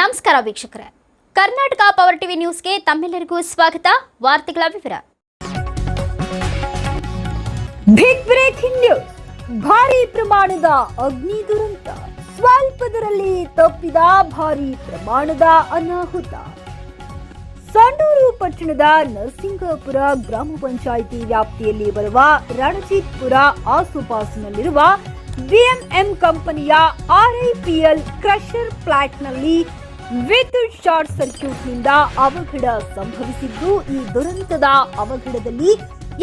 ನಮಸ್ಕಾರ ವೀಕ್ಷಕರೇ. Karnataka power TV ನ್ಯೂಸ್ಗೆ ತಮ್ಮೆಲ್ಲರಿಗೂ ಸ್ವಾಗತ. ವಾರ್ತೆಗಳ ವಿವರ. ಬಿಗ್ ಬ್ರೇಕಿಂಗ್ ನ್ಯೂಸ್ ಭಾರಿ ಪ್ರಮಾಣದ ಅಗ್ನಿ ದುರಂತ. ಸ್ವಲ್ಪದರಲ್ಲಿ ತಪ್ಪಿದ ಭಾರಿ ಪ್ರಮಾಣದ ಅನಾಹುತ. ಸಂಡೂರು ಪಟ್ಟಣದ ನರಸಿಂಗಪುರ ಗ್ರಾಮ ಪಂಚಾಯಿತಿ ವ್ಯಾಪ್ತಿಯಲ್ಲಿ ಬರುವ ರಣಜಿತ್ಪುರ ಆಸುಪಾಸಿನಲ್ಲಿರುವ ಬಿಎಂಎಂ ಕಂಪನಿಯ ಆರ್ಐಪಿಎಲ್ ಕ್ರಷರ್ ಪ್ಲಾಂಟ್ನಲ್ಲಿ ವಿದ್ಯುತ್ ಶಾರ್ಟ್ ಸರ್ಕ್ಯೂಟ್ನಿಂದ ಅವಘಡ ಸಂಭವಿಸಿದ್ದು, ಈ ದುರಂತದ ಅವಘಡದಲ್ಲಿ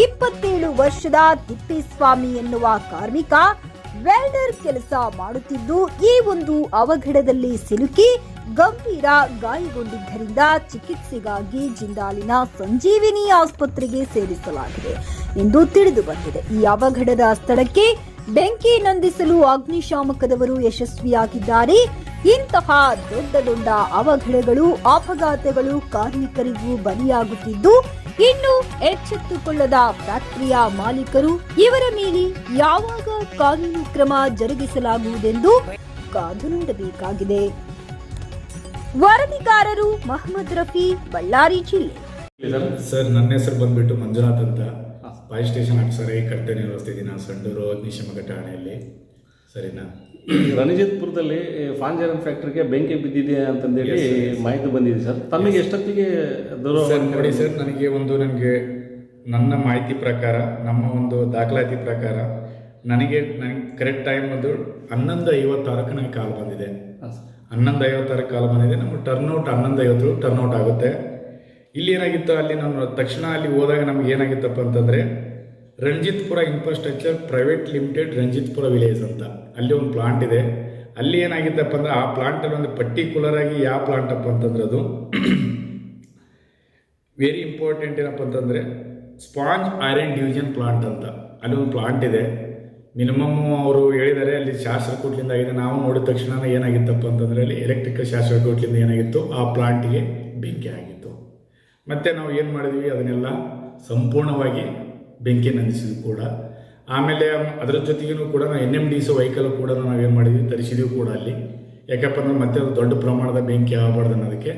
ಇಪ್ಪತ್ತೇಳು ವರ್ಷದ ತಿಪ್ಪೇಸ್ವಾಮಿ ಎನ್ನುವ ಕಾರ್ಮಿಕ ವೆಲ್ಡರ್ ಕೆಲಸ ಮಾಡುತ್ತಿದ್ದು, ಈ ಒಂದು ಅವಘಡದಲ್ಲಿ ಸಿಲುಕಿ ಗಂಭೀರ ಗಾಯಗೊಂಡಿದ್ದರಿಂದ ಚಿಕಿತ್ಸೆಗಾಗಿ ಜಿಂದಾಲಿನ ಸಂಜೀವಿನಿ ಆಸ್ಪತ್ರೆಗೆ ಸೇರಿಸಲಾಗಿದೆ ಎಂದು ತಿಳಿದು ಬಂದಿದೆ. ಈ ಅವಘಡದ ಸ್ಥಳಕ್ಕೆ ಬೆಂಕಿ ನಂದಿಸಲು ಅಗ್ನಿಶಾಮಕದವರು ಯಶಸ್ವಿಯಾಗಿದ್ದಾರೆ. ಇಂತಹ ದೊಡ್ಡ ದೊಡ್ಡ ಅವಘಡಗಳು ಅಪಘಾತಗಳು ಕಾರ್ಮಿಕರಿಗೂ ಬಲಿಯಾಗುತ್ತಿದ್ದು ಇನ್ನು ಎಚ್ಚೆತ್ತುಕೊಳ್ಳದ ಫ್ಯಾಕ್ಟರಿಯ ಮಾಲೀಕರು ಇವರ ಮೇಲೆ ಯಾವಾಗ ಕಾನೂನು ಕ್ರಮ ಜರುಗಿಸಲಾಗುವುದೆಂದು ಕಾದು ನೋಡಬೇಕಾಗಿದೆ. ವರದಿಗಾರರು ಮಹಮ್ಮದ್ ರಫಿ ಬಳ್ಳಾರಿ ಜಿಲ್ಲೆ. ಸರ್ ಸರ್ ನನ್ನ ಹೆಸರು ಬಂದ್ಬಿಟ್ಟು ಮಂಜುನಾಥ್ ಅಂತ. ಫೈರ್ ಸ್ಟೇಷನ್ ಆಫೀಸರ್ ಆಗಿ ಕರ್ತವ್ಯ ನಿರ್ವಹಿಸ್ತಿದ್ದೀನಿ ನಾನು ಸಂಡೂರು ಅಗ್ನಿಶಾಮಕ ಠಾಣೆಯಲ್ಲಿ. ಸರಿನಾ? ರಣಜಿತ್ಪುರದಲ್ಲಿ ಫಾಂಜರನ್ ಫ್ಯಾಕ್ಟ್ರಿಗೆ ಬೆಂಕಿ ಬಿದ್ದಿದೆ ಅಂತಂದೇಳಿ ಮಾಹಿತಿ ಬಂದಿದೆ ಸರ್ ತಮಗೆ ಎಷ್ಟೊತ್ತಿಗೆ ಸರ್ ನೋಡಿ ಸರ್ ನನಗೆ ಒಂದು ನನಗೆ ನನ್ನ ಮಾಹಿತಿ ಪ್ರಕಾರ ನಮ್ಮ ಒಂದು ದಾಖಲಾತಿ ಪ್ರಕಾರ ನನಗೆ ನನಗೆ ಕರೆಕ್ಟ್ ಟೈಮ್ ಅದು ಹನ್ನೊಂದು ಐವತ್ತಾರಕ್ಕೆ ನನಗೆ ಕಾಲ್ ಬಂದಿದೆ. ಹನ್ನೊಂದು ಐವತ್ತಾರಕ್ಕೆ ಕಾಲ್ ಬಂದಿದೆ. ನಮ್ಮ ಟರ್ನ್ಔಟ್ ಹನ್ನೊಂದು ಐವತ್ತು ಟರ್ನ್ಔಟ್ ಆಗುತ್ತೆ. ಇಲ್ಲಿ ಏನಾಗಿತ್ತು? ಅಲ್ಲಿ ನಾನು ತಕ್ಷಣ ಅಲ್ಲಿ ಹೋದಾಗ ನಮ್ಗೆ ಏನಾಗಿತ್ತಪ್ಪ ಅಂತಂದರೆ Ranjitpura infrastructure private limited Ranjitpura village ಅಂತ. ಅಲ್ಲಿ ಒಂದು ಪ್ಲಾಂಟ್ ಇದೆ. ಅಲ್ಲಿ ಏನಾಗಿದ್ದಪ್ಪ ಅಂದರೆ ಆ ಪ್ಲಾಂಟಲ್ಲಿ ಒಂದು ಪರ್ಟಿಕ್ಯುಲರ್ ಆಗಿ ಯಾವ ಪ್ಲಾಂಟಪ್ಪ ಅಂತಂದ್ರೆ ಅದು ವೆರಿ ಇಂಪಾರ್ಟೆಂಟ್ ಏನಪ್ಪ ಅಂತಂದರೆ ಸ್ಪಾಂಜ್ ಐರನ್ ಡಿವಿಷನ್ ಪ್ಲಾಂಟ್ ಅಂತ. ಅಲ್ಲಿ ಒಂದು ಪ್ಲಾಂಟ್ ಇದೆ. ಮಿನಿಮಮ್ ಅವರು ಹೇಳಿದ್ದಾರೆ ಅಲ್ಲಿ ಶಾಸ್ತ್ರಕೂಟ್ಲಿಂದ ಆಗಿದೆ. ನಾವು ನೋಡಿದ ತಕ್ಷಣ ಏನಾಗಿತ್ತಪ್ಪ ಅಂತಂದರೆ ಅಲ್ಲಿ ಎಲೆಕ್ಟ್ರಿಕಲ್ ಶಾಸ್ತ್ರಕೂಟ್ಲಿಂದ ಏನಾಗಿತ್ತು? ಆ ಪ್ಲಾಂಟಿಗೆ ಬೆಂಕಿ ಆಗಿತ್ತು. ಮತ್ತು ನಾವು ಏನು ಮಾಡಿದ್ವಿ? ಅದನ್ನೆಲ್ಲ ಸಂಪೂರ್ಣವಾಗಿ ಬೆಂಕಿ ನಂದಿಸಿದ್ವಿ ಕೂಡ. ಆಮೇಲೆ ಅದರ ಜೊತೆಗೂ ಕೂಡ ನಾವು N M D C vehicle ಕೂಡ ನಾವೇನು ಏನು ಮಾಡಿದ್ವಿ ತರಿಸಿದ್ವಿ ಕೂಡ ಅಲ್ಲಿ. ಯಾಕಪ್ಪ ಅಂದ್ರೆ ಮತ್ತೆ ಅದು ದೊಡ್ಡ ಪ್ರಮಾಣದ ಬೆಂಕಿ ಆಗಬಾರ್ದು ಅನ್ನೋದಕ್ಕೆ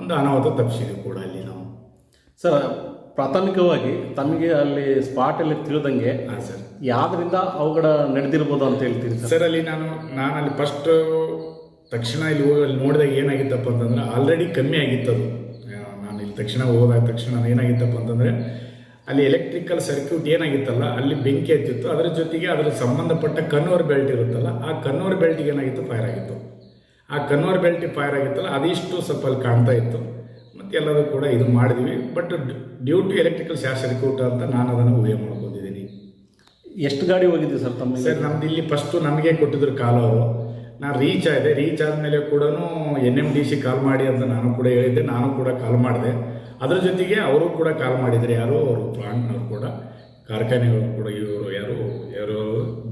ಒಂದು ಅನಾಹುತ ತಪ್ಪಿಸಿದ್ವಿ ಕೂಡ ಅಲ್ಲಿ ನಾವು. ಸರ್ ಪ್ರಾಥಮಿಕವಾಗಿ ತಮಗೆ ಅಲ್ಲಿ ಸ್ಪಾಟಲ್ಲಿ ತಿಳಿದಂಗೆ ಹಾಂ ಸರ್. ಯಾವ್ದರಿಂದ ಅವಘಡ ನಡೆದಿರ್ಬೋದು ಅಂತ ಹೇಳ್ತೀನಿ ಸರ್? ಸರ್ ಅಲ್ಲಿ ನಾನು ನಾನು ಅಲ್ಲಿ ಫಸ್ಟ್ ತಕ್ಷಣ ಇಲ್ಲಿ ಹೋಗಿ ಅಲ್ಲಿ ನೋಡಿದಾಗ ಏನಾಗಿತ್ತಪ್ಪ ಅಂತಂದ್ರೆ ಆಲ್ರೆಡಿ ಕಮ್ಮಿ ಆಗಿತ್ತು ಅದು. ನಾನು ಇಲ್ಲಿ ತಕ್ಷಣ ಹೋದಾಗ ತಕ್ಷಣ ಏನಾಗಿತ್ತಪ್ಪ ಅಂತಂದರೆ ಅಲ್ಲಿ ಎಲೆಕ್ಟ್ರಿಕಲ್ ಸರ್ಕ್ಯೂಟ್ ಏನಾಗಿತ್ತಲ್ಲ ಅಲ್ಲಿ ಬೆಂಕಿ ಎತ್ತಿತ್ತು ಅದರ ಜೊತೆಗೆ ಅದರ ಸಂಬಂಧಪಟ್ಟ ಕನ್ವರ್ ಬೆಲ್ಟ್ ಇರುತ್ತಲ್ಲ ಆ ಕನ್ವರ್ ಬೆಲ್ಟಿಗೆ ಏನಾಗಿತ್ತು? ಫೈರ್ ಆಗಿತ್ತು. ಆ ಕನ್ವರ್ ಬೆಲ್ಟ್ ಫೈರ್ ಆಗಿತ್ತಲ್ಲ ಅದಿಷ್ಟು ಸ್ವಲ್ಪ ಅಲ್ಲಿ ಕಾಣ್ತಾ ಇತ್ತು. ಮತ್ತು ಎಲ್ಲರೂ ಕೂಡ ಇದು ಮಾಡಿದ್ವಿ. But due to electrical short circuit ಅಂತ ನಾನು ಅದನ್ನು ಊಹೆ ಮಾಡ್ಕೊಂಡಿದ್ದೀನಿ. ಎಷ್ಟು ಗಾಡಿ ಹೋಗಿದ್ದೆ ಸರ್ ತಮ್ಮ ಸರ್ ನಮ್ದು ಇಲ್ಲಿ ಫಸ್ಟು ನಮಗೆ ಕೊಟ್ಟಿದ್ರು ಕಾಲ್ ಅವರು. ನಾನು ರೀಚ್ ಆಯಿದೆ ರೀಚ್ ಆದಮೇಲೆ ಕೂಡ N M D C call ಮಾಡಿ ಅಂತ ನಾನು ಕೂಡ ಹೇಳಿದ್ದೆ. ನಾನು ಕೂಡ ಕಾಲ್ ಮಾಡಿದೆ. ಅದ್ರ ಜೊತೆಗೆ ಅವರು ಕೂಡ ಕಾಲ್ ಮಾಡಿದರೆ. ಯಾರು ಅವರು ಪ್ಲಾಂಟ್ನವ್ರು ಕೂಡ. ಕಾರ್ಖಾನೆಗಳು ಕೂಡ ಇವರು ಯಾರು? ಯಾರು?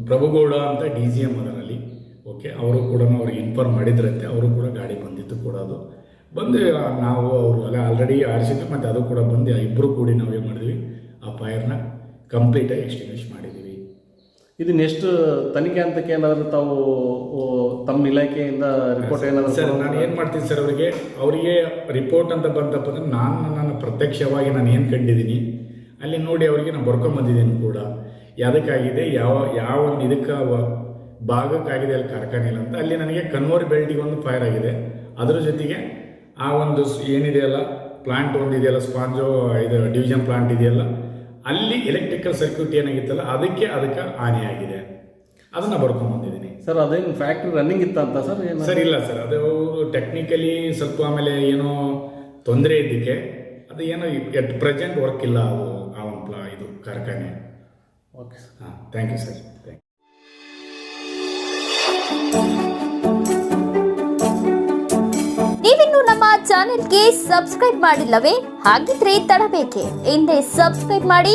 ಪ್ರಭುಗೌಡ ಅಂತ ಡಿ ಜಿ ಎಂ ಅದರಲ್ಲಿ. ಓಕೆ, ಅವರು ಕೂಡ ಅವ್ರಿಗೆ ಇನ್ಫಾರ್ಮ್ ಮಾಡಿದ್ರಂತೆ. ಅವರು ಕೂಡ ಗಾಡಿ ಬಂದಿತ್ತು ಕೂಡ ಅದು. ಬಂದು ನಾವು ಅವರು ಅಲ್ಲ, ಆಲ್ರೆಡಿ ಆರಿಸಿದ್ವಿ ಮತ್ತು ಅದು ಕೂಡ ಬಂದು ಇಬ್ಬರು ಕೂಡಿ ನಾವು ಏನು ಮಾಡಿದ್ವಿ. ಆ, ಫೈರ್ನ ಕಂಪ್ಲೀಟಾಗಿ ಎಕ್ಸ್ಟಿಂಗ್ವಿಷ್ ಮಾಡಿದ್ದೀವಿ. ಇದು ನೆಕ್ಸ್ಟ್ ತನಿಖೆ ಹಂತಕ್ಕೆ ಏನಾದರೂ ತಾವು ತಮ್ಮ ಇಲಾಖೆಯಿಂದ ರಿಪೋರ್ಟ್ ಏನಾದರೂ ಸರ್ ನಾನು ಏನು ಮಾಡ್ತೀನಿ ಸರ್ ಅವರಿಗೆ ಅವರಿಗೆ ರಿಪೋರ್ಟ್ ಅಂತ ಬಂತಪ್ಪ ಅಂದ್ರೆ ನಾನು ನನ್ನ ಪ್ರತ್ಯಕ್ಷವಾಗಿ ನಾನು ಏನು ಕಂಡಿದ್ದೀನಿ ಅಲ್ಲಿ ನೋಡಿ ಅವರಿಗೆ ನಾನು ಬರ್ಕೊಂಬಂದಿದ್ದೀನಿ ಕೂಡ. ಯಾವುದಕ್ಕಾಗಿದೆ ಯಾವ ಯಾವ ಒಂದು ಇದಕ್ಕೆ ಭಾಗಕ್ಕಾಗಿದೆ ಅಲ್ಲಿ ಕಾರ್ಖಾನೆಯಲ್ಲಿ ಅಂತ ಅಲ್ಲಿ ನನಗೆ ಕನ್ವರ್ ಬೆಲ್ಟಿಗೆ ಒಂದು ಫೈರ್ ಆಗಿದೆ. ಅದರ ಜೊತೆಗೆ ಆ ಒಂದು ಏನಿದೆಯಲ್ಲ ಪ್ಲಾಂಟ್ ಒಂದು ಇದೆಯಲ್ಲ ಸ್ಪಾಂಜೋ ಇದು ಡಿವಿಷನ್ ಪ್ಲಾಂಟ್ ಇದೆಯಲ್ಲ ಅಲ್ಲಿ ಎಲೆಕ್ಟ್ರಿಕಲ್ ಸರ್ಕ್ಯೂಟ್ ಏನಾಗಿತ್ತಲ್ಲ ಅದಕ್ಕೆ ಅದಕ್ಕೆ ಹಾನಿಯಾಗಿದೆ ಅದನ್ನು ಬರ್ಕೊಂಬಂದಿದ್ದೀನಿ ಸರ್ ಅದೇನು ಫ್ಯಾಕ್ಟ್ರಿ ರನ್ನಿಂಗ್ ಇತ್ತಂತ ಸರ್ ಏನು ಸರ್ ಇಲ್ಲ ಸರ್ ಅದು ಟೆಕ್ನಿಕಲಿ ಸ್ವಲ್ಪ ಆಮೇಲೆ ಏನೋ ತೊಂದರೆ ಇದ್ದಕ್ಕೆ ಅದು ಏನೋ ಎಟ್ ಪ್ರೆಸೆಂಟ್ ವರ್ಕ್ ಇಲ್ಲ ಅದು ಆ ಒಂದು ಇದು ಕಾರ್ಖಾನೆ. ಓಕೆ ಸರ್ ಹಾಂ ಥ್ಯಾಂಕ್ ಯು ಸರ್ ಥ್ಯಾಂಕ್ ನೀವಿನ್ನು ನಮ್ಮ ಚಾನೆಲ್ಗೆ ಸಬ್ಸ್ಕ್ರೈಬ್ ಮಾಡಿಲ್ಲವೇ? ಹಾಗಿದ್ರೆ ತಡಬೇಕೆ. ಹಿಂದೆ ಸಬ್ಸ್ಕ್ರೈಬ್ ಮಾಡಿ